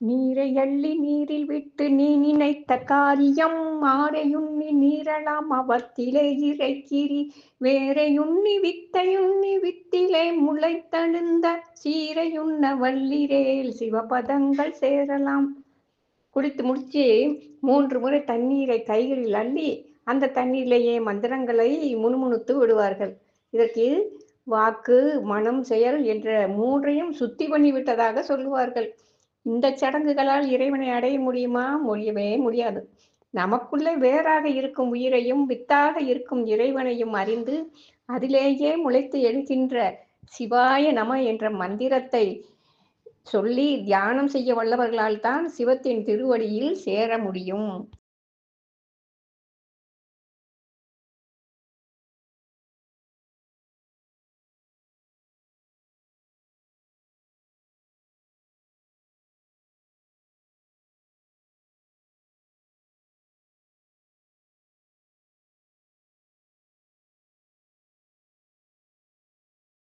நீரை அள்ளி நீரில் விட்டு நீ நினைத்த காரியம் ஆரையுண்ணி நீரலாம் அவத்திலே இறைக்கிரி. வேறையுண்ணி வித்தையுண்ணி வித்திலே முளைத்தழுந்த சீரையுண்ண வள்ளிரேல் சிவபதங்கள் சேரலாம். குடித்து முடிச்சு மூன்று முறை தண்ணீரை கைகளில் அள்ளி அந்த தண்ணீரிலேயே மந்திரங்களை முணுமுணுத்து விடுவார்கள். இதற்கு வாக்கு மனம் செயல் என்ற மூன்றையும் சுத்தி பண்ணி விட்டதாக சொல்லுவார்கள். இந்த சடங்குகளால் இறைவனை அடைய முடியுமா? முடியவே முடியாது. நமக்குள்ளே வேறாக இருக்கும் உயிரையும் வித்தாக இருக்கும் இறைவனையும் அறிந்து அதிலேயே முளைத்து எழுகின்ற சிவாய நம என்ற மந்திரத்தை சொல்லி தியானம் செய்ய வல்லவர்களால் தான் சிவத்தின் திருவடியில் சேர முடியும்.